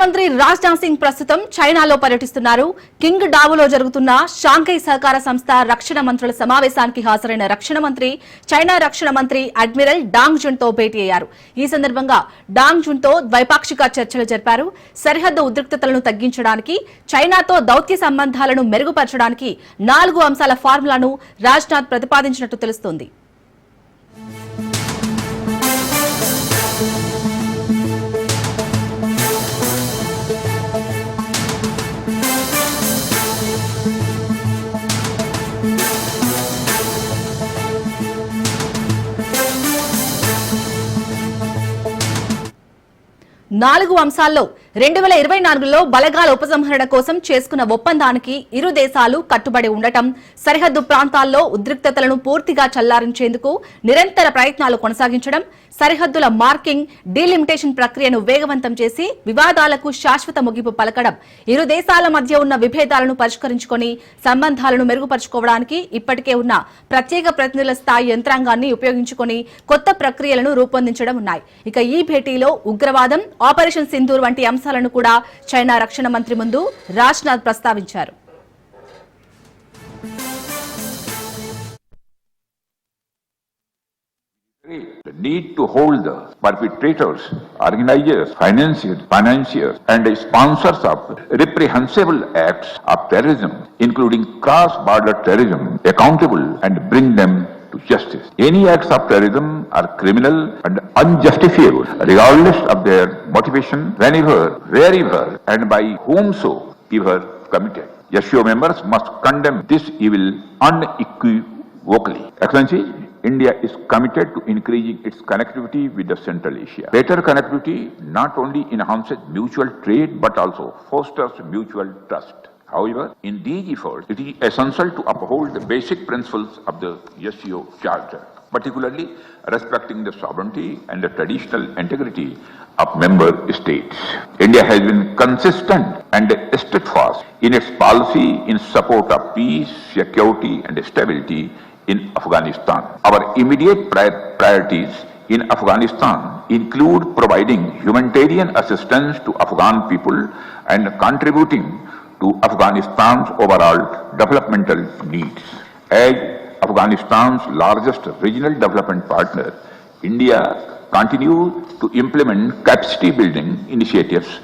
మంత్రి రాజ్నాథ్ సింగ్ ప్రస్తుతం చైనాలో పర్యటిస్తున్నారు. కింగ్ డావులో జరుగుతున్న షాంఘై సహకార సంస్థ రక్షణ మంత్రుల సమావేశానికి హాజరైన రక్షణ మంత్రి చైనా రక్షణ మంత్రి అడ్మిరల్ డాంగ్ జున్తో భేటీ అయ్యారు. ఈ సందర్భంగా డాంగ్ జున్తో ద్వైపాక్షిక చర్చలు జరిపారు. సరిహద్దు ఉద్రిక్తతలను తగ్గించడానికి చైనాతో దౌత్య సంబంధాలను మెరుగుపరచడానికి నాలుగు అంశాల ఫార్ములాను రాజ్నాథ్ ప్రతిపాదించినట్టు తెలుస్తోంది. నాలుగు అంశాల్లో రెండు వేల ఇరవై నాలుగులో బలగాల ఉపసంహరణ కోసం చేసుకున్న ఒప్పందానికి ఇరు దేశాలు కట్టుబడి ఉండటం సరిహద్దు ప్రాంతాల్లో ఉద్రిక్తతలను పూర్తిగా చల్లారించేందుకు నిరంతర ప్రయత్నాలు కొనసాగించడం సరిహద్దుల మార్కింగ్ డీలిమిటేషన్ ప్రక్రియను వేగవంతం చేసి వివాదాలకు శాశ్వత ముగింపు పలకడం ఇరు దేశాల మధ్య ఉన్న విభేదాలను పరిష్కరించుకొని సంబంధాలను మెరుగుపరుచుకోవడానికి ఇప్పటికే ఉన్న ప్రత్యేక ప్రతినిధుల స్థాయి యంత్రాంగాన్ని ఉపయోగించుకొని కొత్త ప్రక్రియలను రూపొందించడం ఉన్నాయి. ఇక ఈ భేటీలో ఉగ్రవాదం ఆపరేషన్ సింధూర్ వంటి అంశాలను కూడా చైనా రక్షణ మంత్రి ముందు రాజ్నాథ్ ప్రస్తావించారు The need to hold the perpetrators, organizers, financiers, financiers, and sponsors of reprehensible acts of terrorism, including cross-border terrorism, accountable and bring them justice. Any acts of terrorism are criminal and unjustifiable, regardless of their motivation, whenever, wherever, and by whomsoever committed. SCO members must condemn this evil unequivocally. Excellency, India is committed to increasing its connectivity with the Central Asia. Better connectivity not only enhances mutual trade but also fosters mutual trust. However, in these efforts, it is essential to uphold the basic principles of the SCO Charter, particularly respecting the sovereignty and the traditional integrity of member states. India has been consistent and steadfast in its policy in support of peace, security and stability in Afghanistan. Our immediate pri- priorities in Afghanistan include providing humanitarian assistance to Afghan people and contributing to Afghanistan's overall developmental needs. As Afghanistan's largest regional development partner, India continues to implement capacity building initiatives